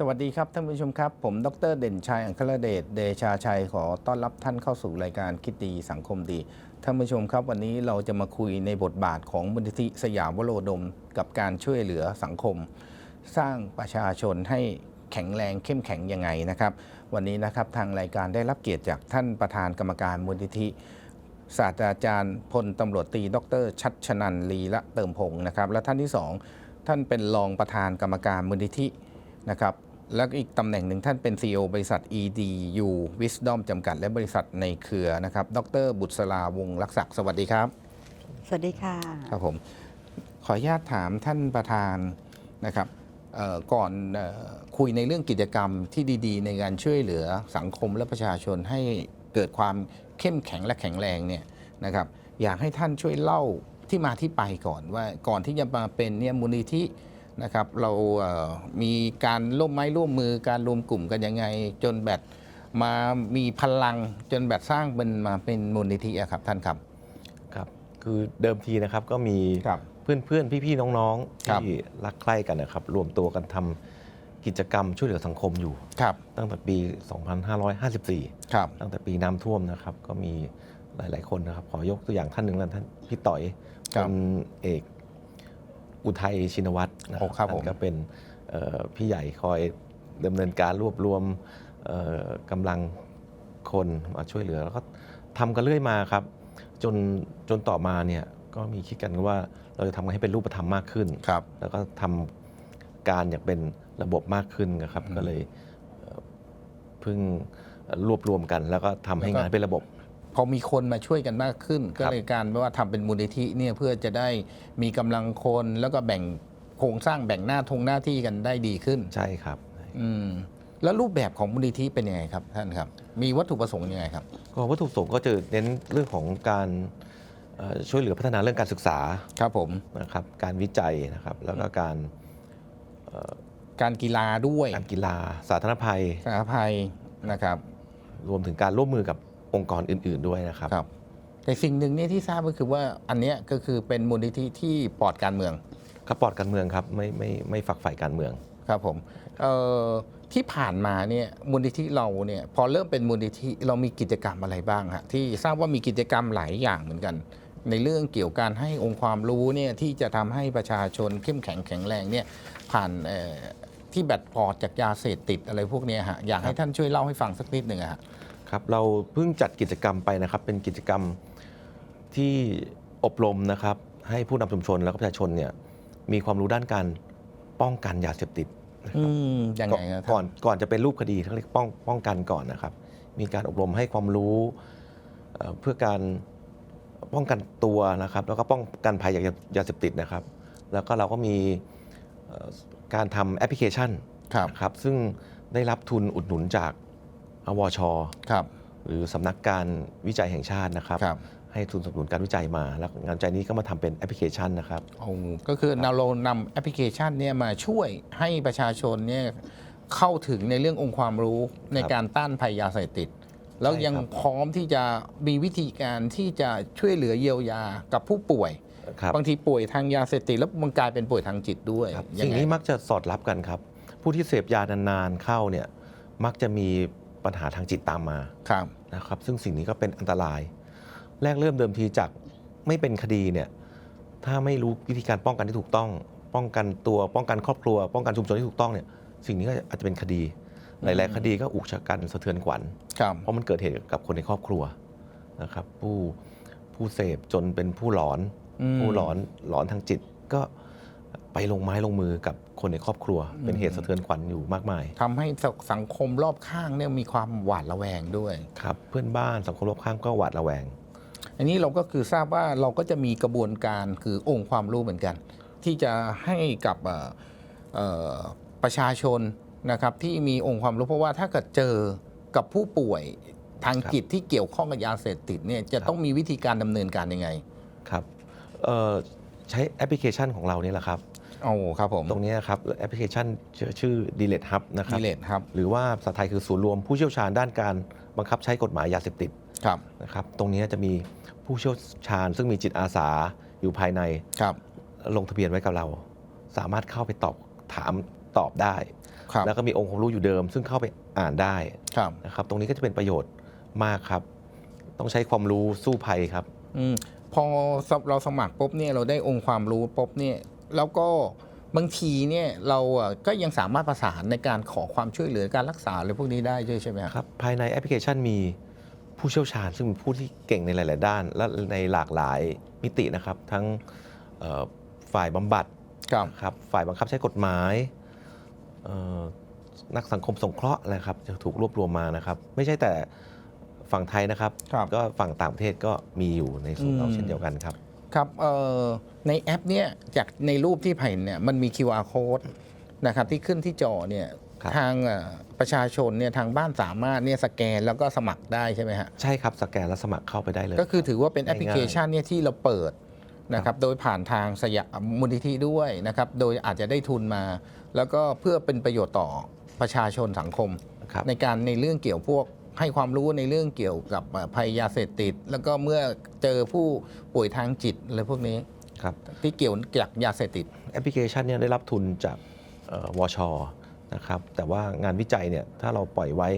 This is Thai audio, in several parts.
สวัสดีครับท่านผู้ชมครับ ผมดรเด่นชัยอังคารเดชเดชาชัยขอต้อนรับท่านเข้าสู่รายการคิดดีสังคมดีท่านผู้ชมครับ วันนี้เราจะมาคุยในบทบาทของมูลนิธิสยามวโรดม กับการช่วยเหลือสังคม สร้างประชาชนให้แข็งแรงเข้มแข็งยังไงนะครับ วันนี้นะครับทางรายการได้รับเกียรติจากท่านประธานกรรมการมูลนิธิศาสตราจารย์พลตำรวจตรีดร ชัดชนันลีละเติมพงศ์นะครับ และท่านที่สองท่านเป็นรองประธานกรรมการมูลนิธินะครับ แล้วก็อีกตำแหน่งหนึ่งท่านเป็น CEO บริษัท EDU Wisdom จำกัด และบริษัทในเครือนะครับ ดร บุษราวงศ์รักษักสวัสดีครับ สวัสดีค่ะ ครับผม ขออนุญาตถามท่านประธานนะครับเอ่อก่อนเออคุยในเรื่องกิจกรรมที่ดีๆ ในการช่วยเหลือสังคมและประชาชนให้เกิดความเข้มแข็งและแข็งแรงเนี่ยนะครับ อยากให้ท่านช่วยเล่าที่มาที่ไปก่อนว่าก่อนที่จะมาเป็นเนี่ยมูลนิธิ นะครับเราเอ่อมีการร่วมไม้ร่วมมือการรวมกลุ่มกันยังไง จนแบบมามีพลังจนแบบสร้างเป็นมาเป็นมูลนิธิอะครับท่านครับครับ คือเดิมทีนะครับก็มีครับเพื่อนๆพี่ๆน้องๆครับที่รักใคร่กันนะครับ รวมตัวกันทำกิจกรรมช่วยเหลือสังคมอยู่ครับตั้งแต่ปี 2554ครับตั้งแต่ปีน้ำท่วมนะครับ ก็มีหลาย ๆ คนนะครับ ขอยกตัวอย่างท่านหนึ่งแล้วท่านพี่ต่อยครัพบลเอก อุทัยชินวัตรนะโอ้ครับผม ท่านก็เป็นเอ่อพี่ใหญ่คอยดำเนินการรวบรวมเอ่อกำลังคนมาช่วยเหลือ แล้วก็ทำกันเรื่อยมาครับ จนจนต่อมาเนี่ยก็มีคิดกันว่าเราจะทำกันให้เป็นรูปธรรมมากขึ้น ครับ แล้วก็ทำการอย่างเป็นระบบมากขึ้นนะครับอืมก็เลยเอ่อเพิ่งรวบรวมกัน แล้วก็ทำให้แล้วก็ งานเป็นระบบพ อมีคนมาช่วยกันมากขึ้น ก็ครับเลยการว่าทำเป็นมูลนิธิเนี่ยเพื่อจะได้มีกำลังคนแล้วก็แบ่งโครงสร้างแบ่งหน้าทงหน้าที่กันได้ดีขึ้น ใช่ครับ อืมแล้วรูปแบบของมูลนิธิเป็นยังไงครับท่านครับ มีวัตถุประสงค์ยังไงครับ ก็วัตถุประสงค์ก็จะเน้นเรื่องของการเอ่อช่วยเหลือพัฒนาเรื่องการศึกษาครับผมนะครับ การวิจัยนะครับ แล้วก็การเอ่อการกีฬาด้วยการกีฬาสาธารณภัยสาธารณภัยนะครับ รวมถึงการร่วมมือกับ องค์กรอื่น ๆด้วยนะครับ ครับ แต่สิ่งหนึ่งเนี่ยที่ทราบก็คือว่าอันเนี้ยก็คือเป็นมูลนิธิที่ปลอดการเมืองกระปอดการเมืองครับไม่ไม่ไม่ฝักใฝ่การเมือง ครับผมเอ่อที่ผ่านมาเนี่ยมูลนิธิเราเนี่ยพอเริ่มเป็นมูลนิธิเรามีกิจกรรมอะไรบ้างฮะที่ทราบว่ามีกิจกรรมหลายอย่างเหมือนกัน ในเรื่องเกี่ยวกับการให้องค์ความรู้เนี่ยที่จะทำให้ประชาชนเข้มแข็งแข็งแรงเนี่ยผ่านเอ่อที่แบตปลอดจากยาเสพติดอะไรพวกเนี้ยฮะอยากให้ท่านช่วยเล่าให้ฟังสักนิดหนึ่งอะฮะ ครับเราเพิ่งจัดกิจกรรมไปนะครับ เป็นกิจกรรมที่อบรมนะครับ ให้ผู้นำชุมชนแล้วก็ประชาชนเนี่ยมีความรู้ด้านการป้องกันยาเสพติดอืมยังไงครับก่อนก่อนจะเป็นรูปคดีเขาเรียกป้องป้องกันก่อนนะครับ มีการอบรมให้ความรู้เอ่อเพื่อการป้องกันตัวนะครับ แล้วก็ป้องกันภัยจากยายาเสพติดนะครับ แล้วก็เราก็มีเอ่อการทำแอปพลิเคชันครับ นะครับซึ่งได้รับทุนอุดหนุนจาก อวชครับ หรือสำนักการวิจัยแห่งชาตินะครับครับให้ทุนสนับสนุนการวิจัยมา แล้วงานวิจัยนี้ก็มาทำเป็นแอปพลิเคชันนะครับโอ้ก็คือเราเรานำแอปพลิเคชันเนี่ยมาช่วยให้ประชาชนเนี่ยเข้าถึงในเรื่ององค์ความรู้ในการต้านภัยยาเสพติด แล้วยังใช่ครับพร้อมที่จะมีวิธีการที่จะช่วยเหลือเยียวยากับผู้ป่วยครับบางทีป่วยทางยาเสพติดแล้วมันกลายเป็นป่วยทางจิตด้วยครับยัสิ่งไนี้มักจะสอดรับกันครับ ผู้ที่เสพยานานๆเข้าเนี่ยมักจะมี ปัญหาทางจิตตามมาครับนะครับซึ่งสิ่งนี้ก็เป็นอันตราย แรกเริ่มเดิมทีจากไม่เป็นคดีเนี่ยถ้าไม่รู้วิธีการป้องกันที่ถูกต้อง ป้องกันตัวป้องกันครอบครัว ป้องกันชุมชนที่ถูกต้องเนี่ยสิ่งนี้ก็อาจจะเป็นคดีหลายๆคดีก็อุกชะกันสะเทือนขวัญครับเพราะมันเกิดเหตุกับคนในครอบครัวนะครับผู้ผู้เสพจนเป็นผู้หลอนอืมผู้หลอนหลอนทางจิตก็ ไปลงไม้ลงมือกับคนในครอบครัว เป็นเหตุสะเทือนขวัญอยู่มากมาย ทำให้สังคมรอบข้างเนี่ยมีความหวาดระแวงด้วย ครับ เพื่อนบ้านสังคมรอบข้างก็หวาดระแวง อันนี้เราก็คือทราบว่าเราก็จะมีกระบวนการคือองค์ความรู้เหมือนกัน ที่จะให้กับเอ่อเอ่อประชาชนนะครับที่มีองค์ความรู้เพราะว่าถ้าเกิดเจอกับผู้ป่วยทางครับจิตที่เกี่ยวข้องกับยาเสพติดเนี่ยจะต้องมีวิธีการดำเนินการยังไง ครับเอ่อ ใช้แอปพลิเคชันของเรานี่แหละครับ โอ้ครับผมตรงนี้ครับแอปพลิเคชันชื่อชื่อ d e l e t Hub นะครับ ดีเลทครับ หรือว่าภาษาไทยคือศูนย์รวมผู้เชี่ยวชาญด้านการบังคับใช้กฎหมายยาเสพติดครับ นะครับ ตรงนี้จะมีผู้เชี่ยวชาญ ซึ่งมีจิตอาสาอยู่ภายในครับ ลงทะเบียนไว้กับเรา สามารถเข้าไปตอบถามตอบได้ ครับ แล้วก็มีองค์ความรู้อยู่เดิม ซึ่งเข้าไปอ่านได้ครับนะครับ ตรงนี้ก็จะเป็นประโยชน์มากครับ ต้องใช้ความรู้สู้ภัยครับ อืม พอเราสมัครปุ๊บเนี่ยเราได้องค์ความรู้ปุ๊บเนี่ยแล้วก็บางทีเนี่ยเราอะก็ยังสามารถประสานในการขอความช่วยเหลือการรักษาอะไรพวกนี้ได้ด้วยใช่ไหมครับครับภายในแอปพลิเคชันมีผู้เชี่ยวชาญ ซึ่งเป็นผู้ที่เก่งในหลาย ๆ ด้าน และในหลากหลายมิตินะครับ ทั้งเอ่อฝ่ายบำบัดครับครับฝ่ายบังคับใช้กฎหมายเอ่อนักสังคมสงเคราะห์อะไรครับจะถูกรวบรวมมานะครับ ไม่ใช่แต่ ฝั่งไทยนะครับ ครับ ก็ฝั่งต่างประเทศก็มีอยู่ในส่วนเราอืมเช่นเดียวกันครับ ครับเอ่อในแอปเนี่ยจากในรูปที่เห็นเนี่ยมันมี QR code นะครับที่ขึ้นที่จอเนี่ยครับ ทางเอ่อประชาชนเนี่ยทางบ้านสามารถเนี่ยสแกนแล้วก็สมัครได้ใช่ไหมฮะใช่ครับสแกนและสมัครเข้าไปได้เลย ก็คือถือว่าเป็นแอง่ายๆปพลิเคชันเนี่ยที่เราเปิดนะครับโดยผ่านทางสยามมูลนิธิด้วยนะครับโดยอาจจะได้ทุนมา แล้วก็เพื่อเป็นประโยชน์ต่อประชาชนสังคม ครับ ในการในเรื่องเกี่ยวพวก ให้ความรู้ในเรื่องเกี่ยวกับเอ่อภัยยาเสพติด แล้วก็เมื่อเจอผู้ป่วยทางจิตอะไรพวกนี้ครับที่เกี่ยวกับยาเสพติดแอปพลิเคชันเนี่ยได้รับทุนจากเอ่อวชนะครับแต่ว่างานวิจัยเนี่ยถ้าเราปล่อยไว้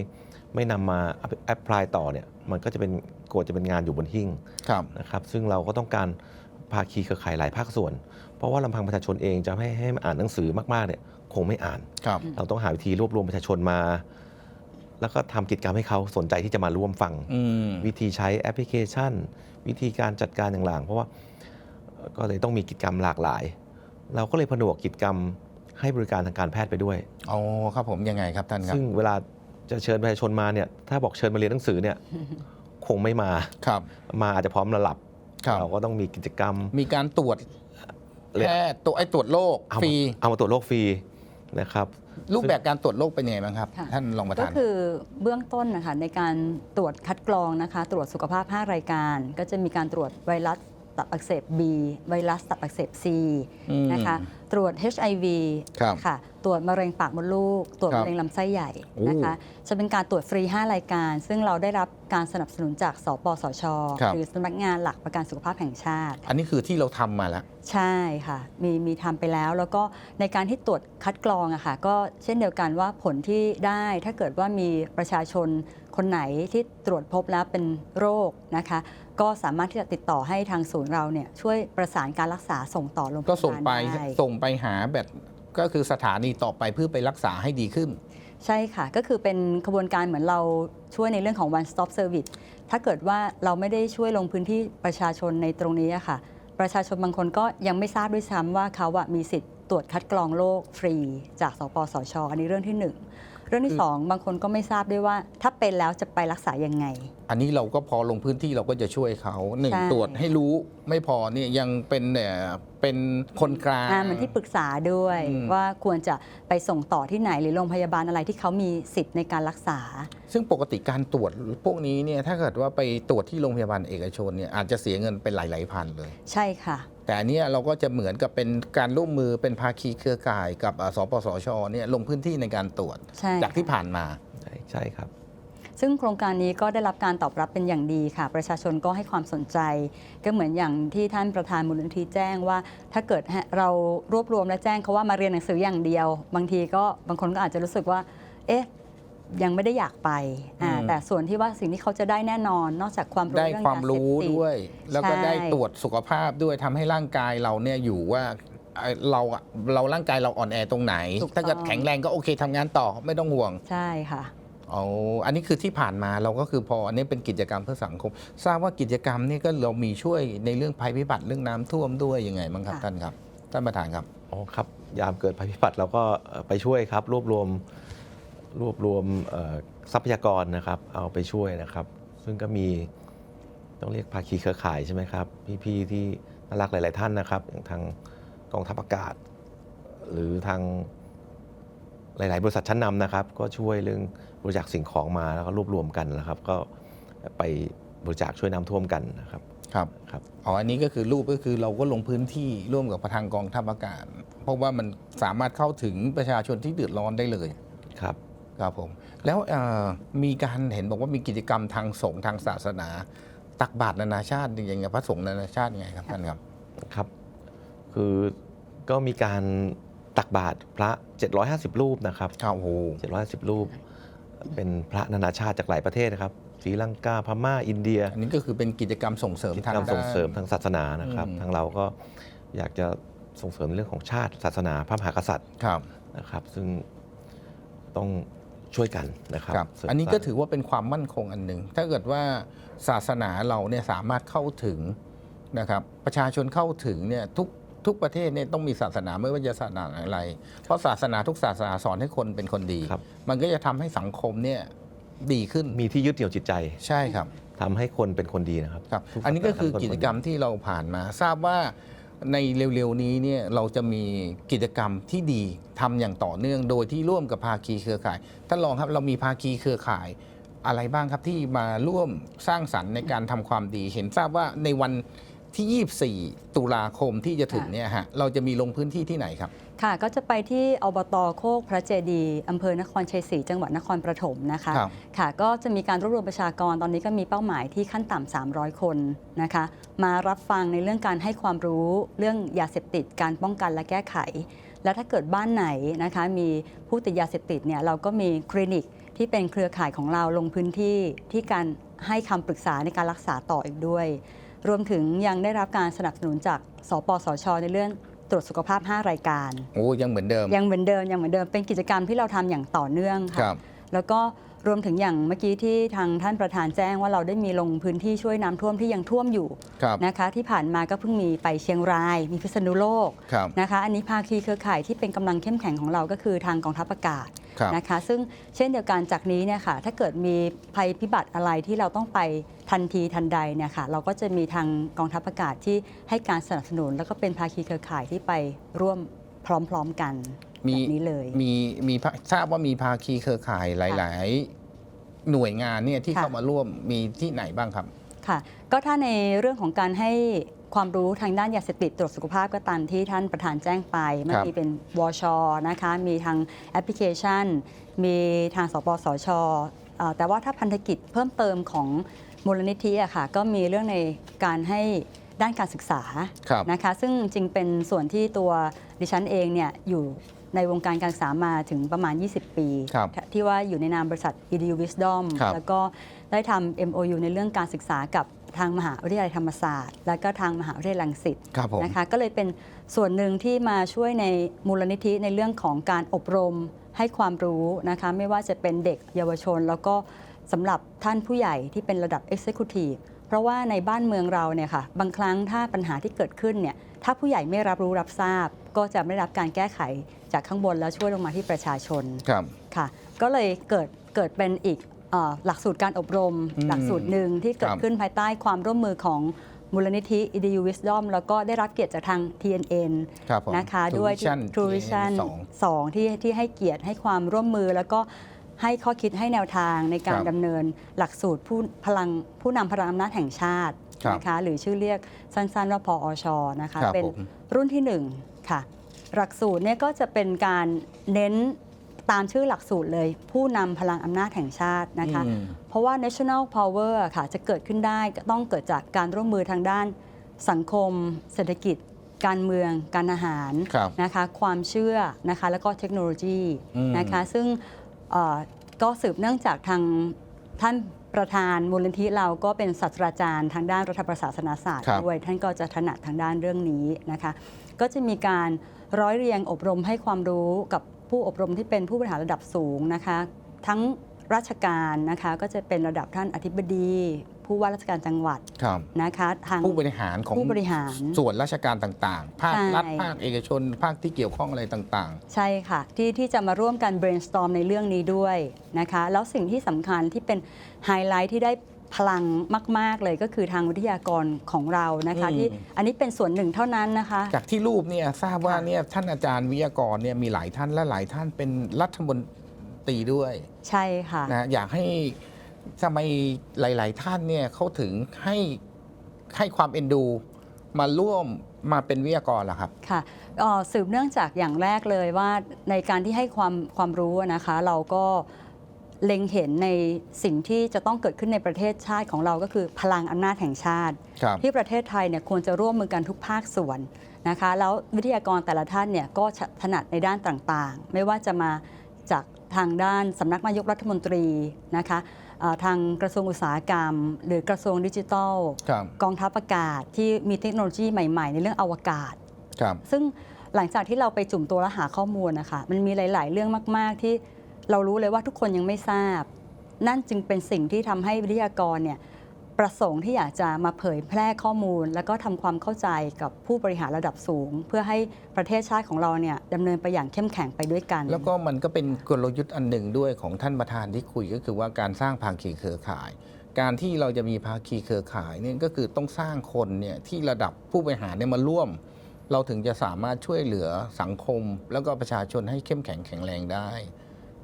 ไม่นำมาแอปพลายต่อเนี่ยมันก็จะเป็นโกรธจะเป็นงานอยู่บนหิ้งครับนะครับซึ่งเราก็ต้องการภาคีเครือข่ายหลายภาคส่วน เพราะว่าลำพังประชาชนเองจะให้ให้มาอ่านหนังสือมากๆเนี่ยคงไม่อ่านครับเราต้องหาวิธีรวบรวมประชาชนมา แล้วก็ทำกิจกรรมให้เขาสนใจที่จะมาร่วมฟัง อืม วิธีใช้แอปพลิเคชัน วิธีการจัดการอย่างหลางเพราะว่าเอ่อก็เลยต้องมีกิจกรรมหลากหลาย เราก็เลยผนวกกิจกรรมให้บริการทางการแพทย์ไปด้วย อ๋อครับผมยังไงครับท่านครับซึ่งเวลาจะเชิญประชาชนมาเนี่ยถ้าบอกเชิญมาเรียนหนังสือเนี่ยคงไม่มา ครับมาอาจจะพร้อมระหลับ ครับ เราก็ต้องมีกิจกรรม มีการตรวจเรียกแพทย์ตัวจไอ้ตรวจโรคเอาฟรี เอามาตรวจโรคฟรีนะครับ รูปแบบการตรวจโรคเป็นยังไงบ้างครับ ค่ะ ท่านรองประก็ธาน คือเบื้องต้นนะคะในการตรวจคัดกรองนะคะ ตรวจสุขภาพ 5 รายการ ก็จะมีการตรวจไวรัสตับอักเสบ B ไวรัสตับอักเสบ C อืมนะคะ ตรวจ HIV ครับค่ะ ตรวจมะเร็งปากมดลูก ตรวจครับมะเร็งลำไส้ใหญ่โอ้นะคะ จะเป็นการตรวจฟรี 5 รายการ ซึ่งเราได้รับการสนับสนุนจาก สปสช ครับ หรือสำนักงานหลักประกันสุขภาพแห่งชาติ อันนี้คือที่เราทำมาแล้ว ใช่ค่ะ มีมีทำไปแล้ว แล้วก็ในการที่ตรวจคัดกรองอะค่ะก็เช่นเดียวกันว่าผลที่ได้ถ้าเกิดว่ามีประชาชนคนไหนที่ตรวจพบแล้วเป็นโรคนะคะ ก็สามารถที่จะติดต่อให้ทางศูนย์เราเนี่ยช่วยประสานการรักษาส่งต่อโรงพยาบาลก็ส่งไปได้ ส่งไปหาแบบก็คือสถานีต่อไปเพื่อไปรักษาให้ดีขึ้น ใช่ค่ะ ก็คือเป็นขบวนการเหมือนเราช่วยในเรื่องของ one stop service ถ้าเกิดว่าเราไม่ได้ช่วยลงพื้นที่ประชาชนในตรงนี้อะค่ะ ประชาชนบางคนก็ยังไม่ทราบด้วยซ้ำว่าเขาอะมีสิทธิ์ตรวจคัดกรองโรคฟรี จากสปสช อันนี้เรื่องที่หนึ่งเรื่องที่สองบางคนก็ไม่ทราบด้วยว่า ถ้าเป็นแล้วจะไปรักษายังไง อันนี้เราก็พอลงพื้นที่เราก็จะช่วยเขาหนึ่งใช่ ตรวจให้รู้ไม่พอเนี่ยยังเป็นเอ่อเป็นคนกลาง อ่าเหมือนที่ปรึกษาด้วย อืม ว่าควรจะไปส่งต่อที่ไหนหรือโรงพยาบาลอะไรที่เขามีสิทธิ์ในการรักษา ซึ่งปกติการตรวจพวกนี้เนี่ยถ้าเกิดว่าไปตรวจที่โรงพยาบาลเอกชนเนี่ยอาจจะเสียเงินเป็นหลายๆพันเลย ใช่ค่ะ แต่อันเนี้ยเราก็จะเหมือนกับเป็นการร่วมมือเป็นภาคีเครือข่ายกับอ่าสปสชเนี่ยลงพื้นที่ในการตรวจใช่จากที่ผ่านมา ใช่ใช่ครับ ซึ่งโครงการนี้ก็ได้รับการตอบรับเป็นอย่างดีค่ะ ประชาชนก็ให้ความสนใจ ก็เหมือนอย่างที่ท่านประธานมูลนิธิแจ้งว่า ถ้าเกิดเรารวบรวมและแจ้งเขาว่ามาเรียนหนังสืออย่างเดียว บางทีก็บางคนก็อาจจะรู้สึกว่า เอ๊ะยังไม่ได้อยากไปอ่าอืมแต่ส่วนที่ว่าสิ่งที่เขาจะได้แน่นอน นอกจากความรู้ได้เรื่องความรู้ยาเสพติด้วย แล้วก็ใช่ได้ตรวจสุขภาพด้วยทำให้ร่างกายเราเนี่ยอยู่ว่าเอ่อเราอะเราร่างกายเราอ่อนแอตรงไหน ถ้าเกิดแข็งแรงก็โอเคทำงานต่อไม่ต้องห่วง ใช่ค่ะ เอาอันนี้คือที่ผ่านมาเราก็คือพออันนี้เป็นกิจกรรมเพื่อสังคม ทราบว่ากิจกรรมนี่ก็เรามีช่วยในเรื่องภัยพิบัติเรื่องน้ำท่วมด้วยยังไงบ้างครับค่ะท่านครับท่านประธานครับอ๋อครับยามเกิดภัยพิบัติเราก็เอ่อไปช่วยครับ รวบรวมรวบรวมเอ่อทรัพยากรนะครับ เอาไปช่วยนะครับ ซึ่งก็มีต้องเรียกภาคีเครือข่ายใช่ไหมครับ พี่ๆที่น่ารักหลาย ๆ ท่านนะครับอย่างทางกองทัพอากาศ หรือทาง หลาย ๆ บริษัทชั้นนำนะครับ ก็ช่วยเรื่องบริจาคสิ่งของมาแล้วก็รวบรวมกันนะครับ ก็ไปบริจาคช่วยน้ำท่วมกันนะครับครับครับอ๋ออันนี้ก็คือรูปก็คือเราก็ลงพื้นที่ร่วมกับทางกองทัพอากาศ เพราะว่ามันสามารถเข้าถึงประชาชนที่เดือดร้อนได้เลยครับครับผมแล้วเอ่อมีการเห็นบอกว่ามีกิจกรรมทางสงฆ์ทางศาสนา ตักบาตรนานาชาติอย่างเงี้ยพระสงฆ์นานาชาติยังไงครับท่านครับครับ คือก็มีการ ตักบาตรพระ 750 รูปนะครับครับโอ้โห750 รูป เป็นพระนานาชาติจากหลายประเทศนะครับศรีลังกาพม่าอินเดียอันนี้ก็คือเป็นกิจกรรมส่งเสริมทางการส่งเสริมด้นทางศาสนานะครับ อืม ทางเราก็อยากจะส่งเสริมในเรื่องของชาติศาสนาพระมหากษัตริย์ครับ นะครับ ซึ่งต้องช่วยกันนะครับครับ เสริมอันนี้ก็สร้างถือว่าเป็นความมั่นคงอันหนึ่ง ถ้าเกิดว่าศาสนาเราเนี่ยสามารถเข้าถึงนะครับ ประชาชนเข้าถึงเนี่ยทุก ทุกประเทศเนี่ยต้องมีศาสนาไม่ว่าจะศาสนาอะไร เพราะศาสนาทุกศาสนาสอนให้คนเป็นคนดี ครับ มันก็จะทำให้สังคมเนี่ยดีขึ้นมีที่ยึดเหนี่ยวจิตใจใช่ครับ ทำให้คนเป็นคนดีนะครับครับ ทุอันนี้ก็คือศาสนากิจกรรมที่เราผ่านมา ทราบว่าในเร็วๆนี้เนี่ยเราจะมีกิจกรรมที่ดีทำอย่างต่อเนื่องโดยที่ร่วมกับภาคีเครือข่ายท่านรองครับเรามีภาคีเครือข่ายอะไรบ้างครับที่มาร่วมสร้างสรรค์ในการทำความดี เห็นทราบว่าในวัน ที่ 24 ตุลาคมที่จะถึงเนี่ยฮะเราจะมีลงพื้นที่ที่ไหนครับ ค่ะ ก็จะไปที่อบตโคกพระเจดีย์อำเภอนครชัยศรีจังหวัดนครปฐมนะคะครับ ค่ะ ก็จะมีการรวบรวมประชากรตอนนี้ก็มีเป้าหมายที่ขั้นต่ำ300 คนนะคะ มารับฟังในเรื่องการให้ความรู้เรื่องยาเสพติดการป้องกันและแก้ไข และถ้าเกิดบ้านไหนนะคะมีผู้ติดยาเสพติดเนี่ยเราก็มีคลินิกที่เป็นเครือข่ายของเราลงพื้นที่ที่การให้คำปรึกษาในการรักษาต่ออีกด้วย รวมถึงยังได้รับการสนับสนุนจากสปสช ในเรื่องตรวจสุขภาพ 5 รายการ โอ้ยังเหมือนเดิม ยังเหมือนเดิมยังเหมือนเดิมเป็นกิจกรรมที่เราทำอย่างต่อเนื่องครัค่ะบแล้วก็รวมถึงอย่างเมื่อกี้ที่ทางท่านประธานแจ้งว่าเราได้มีลงพื้นที่ช่วยน้ำท่วมที่ยังท่วมอยู่ครับนะคะ ที่ผ่านมาก็เพิ่งมีไปเชียงราย มีพิษณุโลกครับนะคะ อันนี้ภาคีเครือข่ายที่เป็นกำลังเข้มแข็งของเราก็คือทางกองทัพอากาศครับ นะคะ ซึ่งเช่นเดียวกันจากนี้เนี่ยค่ะถ้าเกิดมีภัยพิบัติอะไรที่เราต้องไปทันทีทันใดเนี่ยค่ะเราก็จะมีทางกองทัพอากาศที่ให้การสนับสนุน แล้วก็เป็นภาคีเครือข่ายที่ไปร่วมพร้อมๆกันมีแบบนี้เลยมีมีภาทราบว่ามีภาคีเครือข่ายหลาย ๆ หน่วยงานเนี่ยที่ค่ะเข้ามาร่วมมีที่ไหนบ้างครับค่ะ ก็ถ้าในเรื่องของการให้ ความรู้ทางด้านยาเสพติดตรวจสุขภาพก็ตามที่ท่านประธานแจ้งไปเมื่อกี้เป็นวชนะคะ มีทางแอปพลิเคชัน มีทางสปสชเอ่อแต่ว่าถ้าพันธกิจเพิ่มเติมของมูลนิธิอะค่ะก็มีเรื่องในการให้ด้านการศึกษาครับนะคะ ซึ่งจริงเป็นส่วนที่ตัวดิฉันเองเนี่ยอยู่ในวงการการศึกษามาถึงประมาณ 20 ปีครับที่ว่าอยู่ในนามบริษัท EDU Wisdom ครับแล้วก็ได้ทำ MOU ในเรื่องการศึกษากับ ทางมหาวิทยาลัยธรรมศาสตร์ และก็ทางมหาวิทยาลัยรังสิตครับผม นะคะก็เลยเป็นส่วนหนึ่งที่มาช่วยในมูลนิธิในเรื่องของการอบรมให้ความรู้นะคะไม่ว่าจะเป็นเด็กเยาวชน แล้วก็สำหรับท่านผู้ใหญ่ที่เป็นระดับ Executive เพราะว่าในบ้านเมืองเราเนี่ยค่ะบางครั้งถ้าปัญหาที่เกิดขึ้นเนี่ยถ้าผู้ใหญ่ไม่รับรู้รับทราบ ก็จะไม่ได้รับการแก้ไขจากข้างบนแล้วช่วยลงมาที่ประชาชนครับ ค่ะก็เลยเกิดเกิดเป็นอีกเออ หลักสูตรการอบรมอืมหลักสูตรหนึ่งที่เกิคดรับขึ้นภายใต้ความร่วมมือของมูลนิธิ EDU Wisdom แล้วก็ได้รับเกียรติจากทาง TNN ครับผมนะคะ True ด้วย Vision True Vision สองสองที่ที่ให้เกียรติให้ความร่วมมือแล้วก็ให้ข้อคิดให้แนวทางในการครับดำเนินหลักสูตรผู้พลังผู้นำพลังอำนาจแห่งชาติครับนะคะหรือชื่อเรียกสั้นๆว่าพออชนะคะครับเป็นผมรุ่นที่หนึ่งค่ะ หลักสูตรเนี่ยก็จะเป็นการเน้น ตามชื่อหลักสูตรเลย ผู้นำพลังอำนาจแห่งชาตินะคะอืมเพราะว่า national power ค่ะจะเกิดขึ้นได้ก็ต้องเกิดจากการร่วมมือทางด้านสังคม เศรษฐกิจ การเมือง การอาหารครับนะคะ ความเชื่อนะคะแล้วก็เทคโนโลยีอืมนะคะ ซึ่งเอ่อก็สืบเนื่องจากทางท่านประธานมูลนิธิเราก็เป็นศาสตราจารย์ทางด้านรัฐประศาสนศาสตร์ครับด้วยท่านก็จะถนัดทางด้านเรื่องนี้นะคะ ก็จะมีการร้อยเรียงอบรมให้ความรู้กับ ผู้อบรมที่เป็นผู้บริหารระดับสูงนะคะ ทั้งราชการนะคะก็จะเป็นระดับท่านอธิบดี ผู้ว่าราชการจังหวัดครับนะคะทางผู้บริหารของผู้บริหารส่วนราชการต่างๆ ภาครัฐใช่ภาคเอกชน ภาคที่เกี่ยวข้องอะไรต่างใช่ค่ะที่ที่จะมาร่วมกัน brainstorm ในเรื่องนี้ด้วยนะคะ แล้วสิ่งที่สำคัญที่เป็นไฮไลท์ที่ได้ พลังมาก ๆ เลยก็คือทางวิทยากรของเรานะคะอืมที่อันนี้เป็นส่วนหนึ่งเท่านั้นนะคะๆจากที่รูปเนี่ยทราบว่าค่ะเนี่ยท่านอาจารย์วิทยากรเนี่ยมีหลายท่านและหลายท่านเป็นรัฐมนตรีด้วยใช่ค่ะนะอยากให้ทำไมหลาย ๆ ท่านเนี่ยเขาถึงให้ให้ความเอ็นดูมาร่วมมาเป็นวิทยากรล่ะครับ ค่ะเอ่อสืบเนื่องจากอย่างแรกเลยว่าในการที่ให้ความความรู้อะนะคะ เราก็ เล็งเห็นในสิ่งที่จะต้องเกิดขึ้นในประเทศชาติของเราก็คือพลังอำนาจแห่งชาติครับที่ประเทศไทยเนี่ยควรจะร่วมมือกันทุกภาคส่วนนะคะแล้ววิทยากรแต่ละท่านเนี่ยก็ถนัดในด้านต่างๆ ไม่ว่าจะมาจากทางด้านสำนักนายกรัฐมนตรีนะคะเอ่อทางกระทรวงอุตสาหกรรม หรือกระทรวงดิจิทัลครับกองทัพอากาศที่มีเทคโนโลยีใหม่ ๆ ในเรื่องอวกาศครับซึ่งหลังจากที่เราไปจุ่มตัวและหาข้อมูลนะคะมันมีหลาย ๆ เรื่องมาก ๆที่ เรารู้เลยว่าทุกคนยังไม่ทราบ นั่นจึงเป็นสิ่งที่ทำให้วิทยากรเนี่ยประสงค์ที่อยากจะมาเผยแพร่ข้อมูล แล้วก็ทำความเข้าใจกับผู้บริหารระดับสูง เพื่อให้ประเทศชาติของเราเนี่ยดำเนินไปอย่างเข้มแข็งไปด้วยกัน แล้วก็มันก็เป็นกลยุทธ์อันหนึ่งด้วยของท่านประธานที่คุยก็คือว่าการสร้างภาคีเครือข่าย การที่เราจะมีภาคีเครือข่ายเนี่ยก็คือต้องสร้างคนเนี่ยที่ระดับผู้บริหารเนี่ยมาร่วม เราถึงจะสามารถช่วยเหลือสังคม แล้วก็ประชาชนให้เข้มแข็งแข็งแรงได้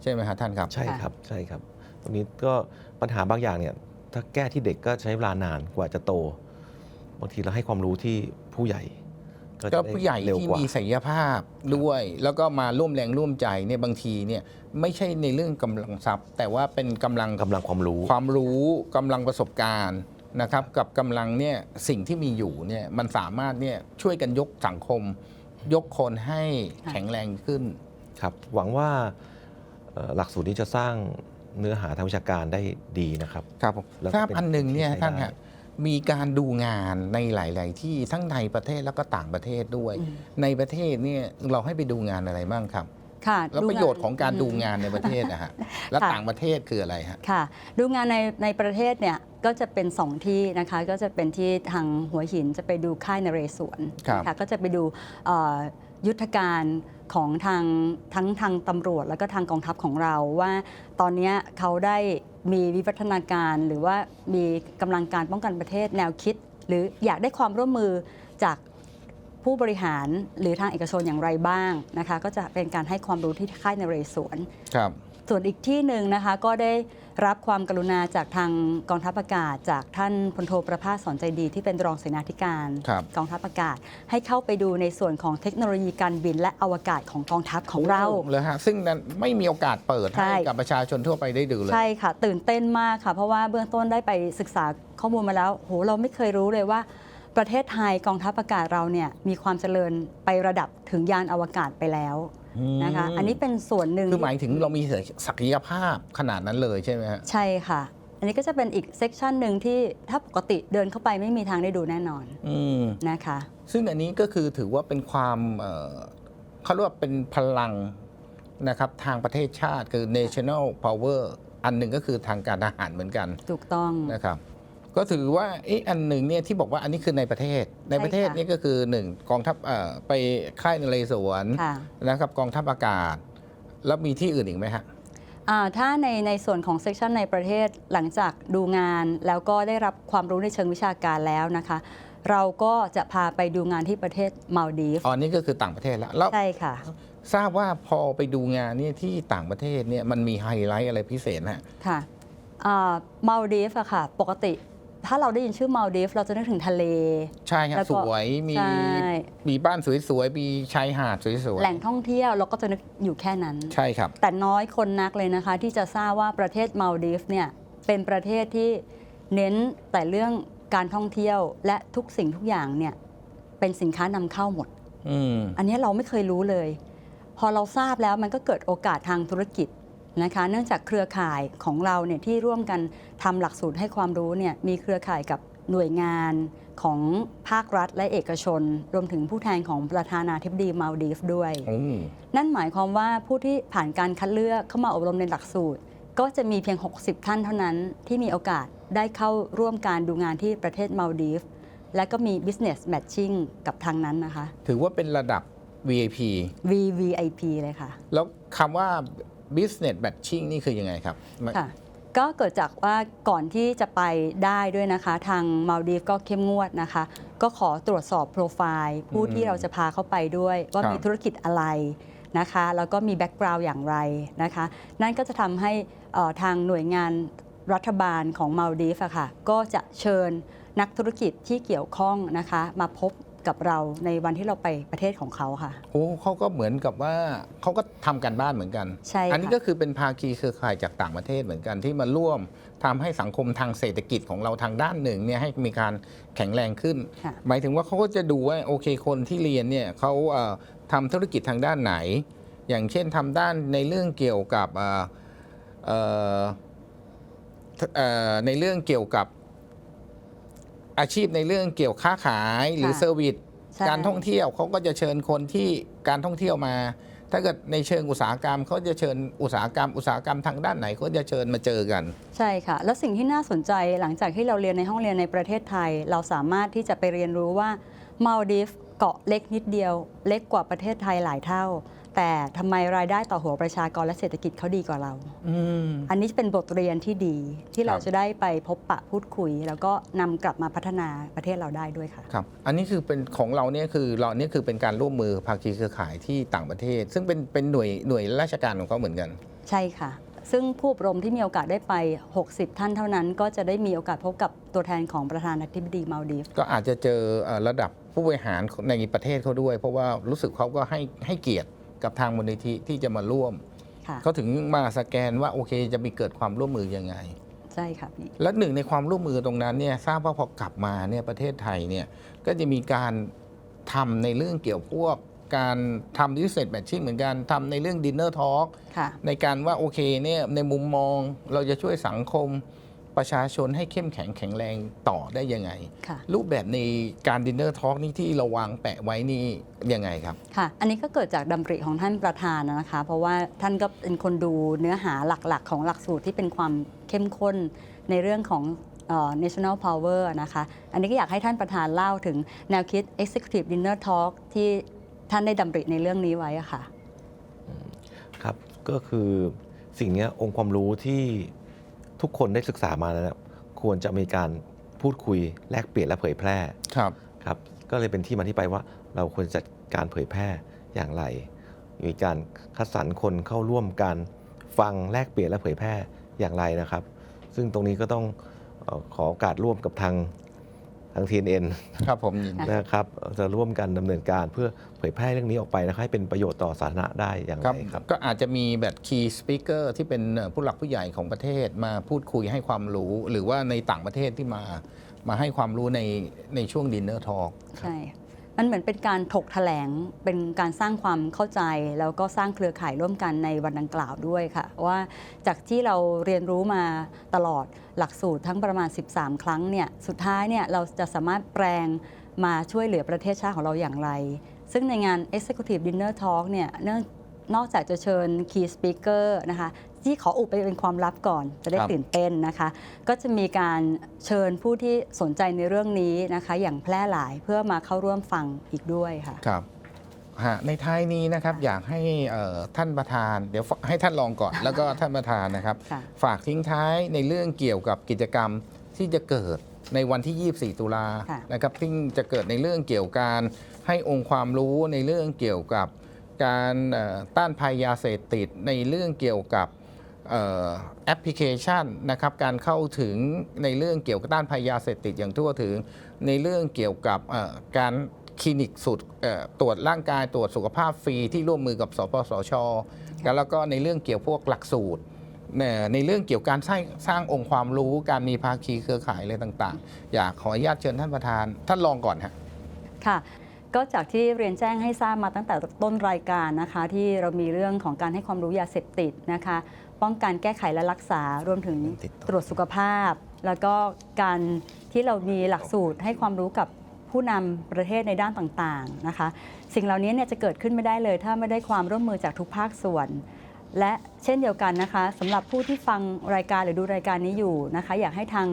ใช่ไหมฮะท่านครับ ใช่ครับใช่ครับ ตรงนี้ก็ปัญหาบางอย่างเนี่ยถ้าแก้ที่เด็กก็ใช้เวลานานกว่าจะโต บางทีเราให้ความรู้ที่ผู้ใหญ่ก็จะได้ผู้ใหญ่เร็วที่กว่ามีศักยภาพด้วย แล้วก็มาร่วมแรงร่วมใจเนี่ยบางทีเนี่ยไม่ใช่ในเรื่องกำลังทรัพย์ แต่ว่าเป็นกำลังกำลังความรู้ ความรู้กำลังประสบการณ์นะครับ กับกำลังเนี่ยสิ่งที่มีอยู่เนี่ยมันสามารถเนี่ยช่วยกันยกสังคม ยกคนให้ค่ะแข็งแรงขึ้นครับ หวังว่าเอ่อ หลักสูตรนี้จะสร้างเนื้อหาทางวิชาการได้ดีนะครับ ครับผมแล้วก็ทราบเป็นอันหนึ่งเนี่ยที่ใช้ท่านได้ ฮะมีการดูงานในหลาย ๆ ที่ทั้งในประเทศแล้วก็ต่างประเทศด้วย อืม ในประเทศเนี่ยเราให้ไปดูงานอะไรบ้างครับ ค่ะแล้วดูประโยชน์ของการมดูงานในประเทศนะฮะและค่ะต่างประเทศคืออะไรฮะ ค่ะ ดูงานในในประเทศเนี่ยก็จะเป็น 2 ที่นะคะ ก็จะเป็นที่ทางหัวหินจะไปดูค่ายนเรศวรครับ นะคะก็จะไปดูเอ่อยุทธการ ของทางทั้งทางตำรวจแล้วก็ทางกองทัพของเราว่า ตอนเนี้ยเขาได้มีวิวัฒนาการหรือว่ามีกำลังการป้องกันประเทศแนวคิด หรืออยากได้ความร่วมมือจากผู้บริหารหรือทางเอกชนอย่างไรบ้างนะคะ ก็จะเป็นการให้ความรู้ที่ค่ายนเรศวรครับส่วนอีกที่หนึ่งนะคะก็ได้ รับความกรุณาจากทางกองทัพอากาศ จากท่านพลโทประภาสสอนใจดีที่เป็นรองเสนาธิการครับกองทัพอากาศ ให้เข้าไปดูในส่วนของเทคโนโลยีการบินและอวกาศของกองทัพของเราเลยฮะซึ่งนั้นไม่มีโอกาสเปิดใช่ให้กับประชาชนทั่วไปได้ดูเลยใช่ค่ะ ตื่นเต้นมากค่ะ เพราะว่าเบื้องต้นได้ไปศึกษาข้อมูลมาแล้วโหเราไม่เคยรู้เลยว่าประเทศไทยกองทัพอากาศเราเนี่ยมีความเจริญไประดับถึงยานอวกาศไปแล้ว นะคะ อันนี้เป็นส่วนหนึ่งคือหมายถึงเรามีศักยภาพขนาดนั้นเลยใช่ไหมฮะใช่ค่ะ อันนี้ก็จะเป็นอีกเซกชันหนึ่งที่ถ้าปกติเดินเข้าไปไม่มีทางได้ดูแน่นอนอืมนะคะ ซึ่งอันนี้ก็คือถือว่าเป็นความเอ่อเขาเรียกว่าเป็นพลังนะครับทางประเทศชาติคือ national power อันหนึ่งก็คือทางการทหารเหมือนกัน ถูกต้องนะครับ ก็ถือว่าเอ๊ะอันหนึ่งเนี่ยที่บอกว่าอันนี้คือในประเทศในประเทศค่ะนี่ก็คือหนึ่งกองทัพเอ่อไปค่ายนเรศวรค่ะนะครับกองทัพอากาศ แล้วมีที่อื่นอีกไหมฮะอ่าถ้าในในส่วนของเซกชันในประเทศหลังจากดูงานแล้วก็ได้รับความรู้ในเชิงวิชาการแล้วนะคะ เราก็จะพาไปดูงานที่ประเทศมาลดีฟอ๋อนี่ก็คือต่างประเทศแล้วแล้วใช่ค่ะ ทราบว่าพอไปดูงานเนี่ยที่ต่างประเทศเนี่ยมันมีไฮไลท์อะไรพิเศษฮะค่ะมาลดีฟอะค่ะ ปกติ ถ้าเราได้ยินชื่อมาลดีฟเราจะนึกถึงทะเล ใช่ครับแล้วสก็วยมีใช่ มีบ้านสวยๆมีชายหาดสวยแหล่งท่องเที่ยวเราก็จะนึกอยู่แค่นั้น ๆใช่ครับ แต่น้อยคนนักเลยนะคะ ที่จะทราบว่าประเทศมาลดีฟเนี่ยเป็นประเทศที่เน้นแต่เรื่องการท่องเที่ยวและทุกสิ่งทุกอย่างเนี่ยเป็นสินค้านำเข้าหมด อืม อันนี้เราไม่เคยรู้เลย พอเราทราบแล้วมันก็เกิดโอกาสทางธุรกิจ นะคะ เนื่องจากเครือข่ายของเราเนี่ยที่ร่วมกันทำหลักสูตรให้ความรู้เนี่ยมีเครือข่ายกับหน่วยงานของภาครัฐและเอกชน รวมถึงผู้แทนของประธานาธิบดีมาลดีฟด้วยโอ้นั่นหมายความว่าผู้ที่ผ่านการคัดเลือกเข้ามาอบรมในหลักสูตร ก็จะมีเพียง 60 ท่านเท่านั้นที่มีโอกาสได้เข้าร่วมการดูงานที่ประเทศมาลดีฟและก็มี business matching กับทางนั้นนะคะ ถือว่าเป็นระดับ VIP VVIP เลยค่ะ แล้วคำว่า business matching นี่คือยังไงครับมันค่ะก็เกิดจากว่าก่อนที่จะไปได้ด้วยนะคะ ทางมาลดีฟก็เข้มงวดนะคะ ก็ขอตรวจสอบโปรไฟล์ผู้ที่เราจะพาเข้าไปด้วย ว่าครับมีธุรกิจอะไรนะคะ แล้วก็มีแบ็กกราวด์อย่างไรนะคะ นั่นก็จะทำให้เอ่อทางหน่วยงานรัฐบาลของมาลดีฟอะค่ะก็จะเชิญนักธุรกิจที่เกี่ยวข้องนะคะ มาพบ กับเราในวันที่เราไปประเทศของเขาค่ะ โอ้เขาก็เหมือนกับว่าเขาก็ทำกันบ้านเหมือนกัน ใช่ค่ะอันี้ก็คือเป็นภาคีเครือข่ายจากต่างประเทศเหมือนกันที่มาร่วมทำให้สังคมทางเศรษฐกิจของเราทางด้านหนึ่งเนี่ยให้มีการแข็งแรงขึ้น ค่ะ หมายถึงว่าเขาก็จะดูว่าโอเคคนที่เรียนเนี่ยเขาเอ่อทำธุรกิจทางด้านไหน อย่างเช่นทำด้านในเรื่องเกี่ยวกับเอ่อเอ่อเอ่อในเรื่องเกี่ยวกับ อาชีพในเรื่องเกี่ยวค้าขายหรือค่ะเซอร์วิสใช่การท่องเที่ยวเขาก็จะเชิญคนที่การท่องเที่ยวมา ถ้าเกิดในเชิงอุตสาหกรรมเขาจะเชิญอุตสาหกรรม อุตสาหกรรมทางด้านไหนเขาจะเชิญมาเจอกัน ใช่ค่ะ แล้วสิ่งที่น่าสนใจหลังจากที่เราเรียนในห้องเรียนในประเทศไทย เราสามารถที่จะไปเรียนรู้ว่ามาลดีฟเกาะเล็กนิดเดียว เล็กกว่าประเทศไทยหลายเท่า แต่ทำไมรายได้ต่อหัวประชากรและเศรษฐกิจเขาดีกว่าเรา อืม อันนี้เป็นบทเรียนที่ดีที่เราครับ จะได้ไปพบปะพูดคุย แล้วก็นำกลับมาพัฒนาประเทศเราได้ด้วยค่ะ ครับ อันนี้คือเป็นของเราเนี่ยคือเราเนี่ยคือเป็นการร่วมมือภาคีเครือข่ายที่ต่างประเทศ ซึ่งเป็นเป็นหน่วยหน่วยราชการของเขาเหมือนกัน ใช่ค่ะ ซึ่งผู้อบรมที่มีโอกาสได้ไป 60 ท่านเท่านั้น ก็จะได้มีโอกาสพบกับตัวแทนของประธานาธิบดีมาลดีฟก็อาจจะเจอเอ่อระดับผู้บริหารในประเทศเขาด้วย เพราะว่ารู้สึกเขาก็ให้ให้เกียรติ กับทางมูลนิธิที่จะมาร่วม ค่ะเขาถึงมาสแกนว่าโอเคจะมีเกิดความร่วมมือยังไง ใช่ครับนี่และหนึ่งในความร่วมมือตรงนั้นเนี่ยทราบว่าพอกลับมาเนี่ยประเทศไทยเนี่ยก็จะมีการทำในเรื่องเกี่ยวพวกการทำดิสเซตแมทชิ่งเหมือนกันทำในเรื่องดินเนอร์ทอล์ก ค่ะ ในการว่าโอเคเนี่ยในมุมมองเราจะช่วยสังคม ประชาชนให้เข้มแข็งแข็งแรงต่อได้ยังไงค่ะรูปแบบในการดินเนอร์ทอล์กนี่ที่เราวางแปะไว้นี่ยังไงครับ ค่ะ อันนี้ก็เกิดจากดำริของท่านประธานนะคะ เพราะว่าท่านก็เป็นคนดูเนื้อหาหลักๆ ของหลักสูตรที่เป็นความเข้มข้นในเรื่องของเอ่อ national power นะคะ อันนี้ก็อยากให้ท่านประธานเล่าถึงแนวคิด executive dinner talk ที่ท่านได้ดำริในเรื่องนี้ไว้อะค่ะ ครับ ก็คือสิ่งเนี้ยองค์ความรู้ที่ ทุกคนได้ศึกษามาแล้วเนี่ยควรจะมีการพูดคุยแลกเปลี่ยนและเผยแพร่ครับครับก็เลยเป็นที่มาที่ไปว่าเราควรจัดการเผยแพร่อย่างไร มีการคัดสรรคนเข้าร่วมการฟังแลกเปลี่ยนและเผยแพร่อย่างไรนะครับ ซึ่งตรงนี้ก็ต้องเออขอโอกาสร่วมกับทาง ทาง TNN ครับผมยินดีนะครับจะร่วมกันดำเนินการเพื่อเผยแพร่เรื่องนี้ออกไปนะครับให้เป็นประโยชน์ต่อสาธารณะได้อย่างคไรรับครับ ก็อาจจะมีแบบ key speaker ที่เป็นเอ่อผู้หลักผู้ใหญ่ของประเทศมาพูดคุยให้ความรู้ หรือว่าในต่างประเทศที่มามาให้ความรู้ในในช่วงดินเนอร์ทอล์กใช่ มันเหมือนเป็นการถกแถลง เป็นการสร้างความเข้าใจ แล้วก็สร้างเครือข่ายร่วมกันในวันดังกล่าวด้วยค่ะ ว่าจากที่เราเรียนรู้มาตลอดหลักสูตรทั้งประมาณ 13 ครั้งเนี่ยสุดท้ายเนี่ยเราจะสามารถแปลงมาช่วยเหลือประเทศชาติของเราอย่างไร ซึ่งในงาน Executive Dinner Talk เนี่ยเนื่องนอกจากจะเชิญ Key Speaker นะคะ ที่ขออุบไปเป็นความลับก่อน จะได้ครับ ตื่นเต้นนะคะ ก็จะมีการเชิญผู้ที่สนใจในเรื่องนี้นะคะ อย่างแพร่หลายเพื่อมาเข้าร่วมฟังอีกด้วยค่ะ ครับฮะในท้ายนี้นะครับอยากให้เอ่อท่านประธาน เดี๋ยวให้ท่านลองก่อน แล้วก็ท่านประธานนะครับ ค่ะ ฝากทิ้งท้ายในเรื่องเกี่ยวกับกิจกรรมที่จะเกิดในวันที่ 24 ตุลาค่ะ นะครับซึ่งจะเกิดในเรื่องเกี่ยวกับการให้องค์ความรู้ในเรื่องเกี่ยวกับการเอ่อต้านภัยยาเสพติดในเรื่องเกี่ยวกับเอ่อ แอปพลิเคชันนะครับการเข้าถึงในเรื่องเกี่ยวกับต้านภัยยาเสพติดอย่างทั่วถึง ในเรื่องเกี่ยวกับเอ่อการคลินิกสุดเอ่อตรวจร่างกายตรวจสุขภาพฟรีที่ร่วมมือกับสปสช แล้วก็ในเรื่องเกี่ยวพวกหลักสูตรเนี่ยในเรื่องเกี่ยวกับการสร้างสร้างองค์ความรู้การมีภาคีเครือข่ายอะไรต่างๆ อยากขออนุญาตเชิญท่านประธาน ท่านรองก่อนฮะค่ะก็จากที่เรียนแจ้งให้ทราบมาตั้งแต่ต้นรายการนะคะ ที่เรามีเรื่องของการให้ความรู้ยาเสพติดนะคะ ป้องกันแก้ไขและรักษารวมถึงติดต่อตรวจสุขภาพ แล้วก็การที่เรามีหลักสูตรให้ความรู้กับผู้นำประเทศในด้านต่างๆนะคะ สิ่งเหล่านี้เนี่ยจะเกิดขึ้นไม่ได้เลย ถ้าไม่ได้ความร่วมมือจากทุกภาคส่วน และเช่นเดียวกันนะคะสำหรับผู้ที่ฟังรายการหรือดูรายการนี้อยู่นะคะ อยากให้ทาง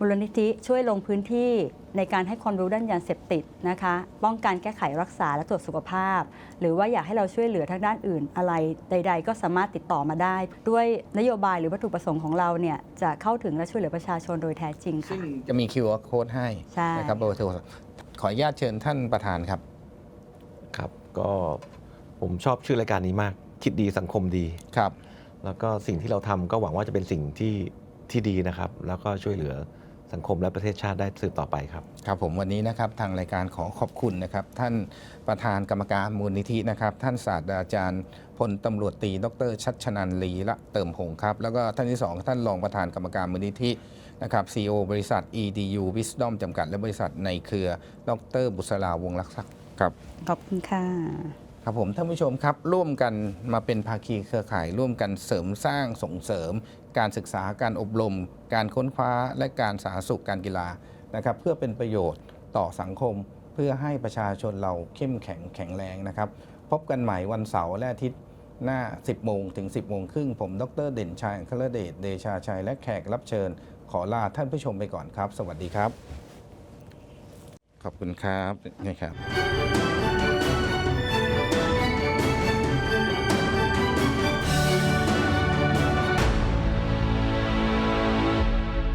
มูลนิธิช่วยลงพื้นที่ในการให้ความรู้ด้านยาเสพติดนะคะ ป้องกันแก้ไขรักษาและตรวจสุขภาพ หรือว่าอยากให้เราช่วยเหลือทางด้านอื่นอะไรใด ๆ ก็สามารถติดต่อมาได้ ด้วยนโยบายหรือวัตถุประสงค์ของเราเนี่ยจะเข้าถึงและช่วยเหลือประชาชนโดยแท้จริงซึ่ค่ะงจะมี QR code ให้ใช่ นะครับเบอร์โทรศัพท์ขออนุญาตเชิญท่านประธานครับ ครับ ก็ผมชอบชื่อรายการนี้มาก คิดดีสังคมดี ครับ แล้วก็สิ่งที่เราทำก็หวังว่าจะเป็นสิ่งที่ที่ดีนะครับ แล้วก็ช่วยเหลือ สังคมและประเทศชาติได้สืบต่อไปครับ ครับผมวันนี้นะครับทางรายการขอขอบคุณนะครับ ท่านประธานกรรมการมูลนิธินะครับ ท่านศาสตราจารย์พลตำรวจตรีดร ชัชนันลีละเติมหงส์ครับ แล้วก็ท่านที่สองท่านรองประธานกรรมการมูลนิธินะครับ CEO บริษัท EDU Wisdom จำกัด และบริษัทในเครือ ดร บุษราวงศ์รักษักครับ ขอบคุณค่ะ ครับผมท่านผู้ชมครับ ร่วมกันมาเป็นภาคีเครือข่าย ร่วมกันเสริมสร้างส่งเสริม การศึกษาการอบรม การค้นคว้าและการสาธารณสุขการกีฬานะครับเพื่อเป็นประโยชน์ต่อสังคม เพื่อให้ประชาชนเราเข้มแข็งแข็งแรงนะครับ พบกันใหม่วันเสาร์และอาทิตย์หน้า 10 โมงถึง 10 โมงครึ่ง ผม ดร เด่นชัยครเดช เดชาชัย และแขกรับเชิญ ขอลาท่านผู้ชมไปก่อนครับ สวัสดีครับ ขอบคุณครับนี่ครับ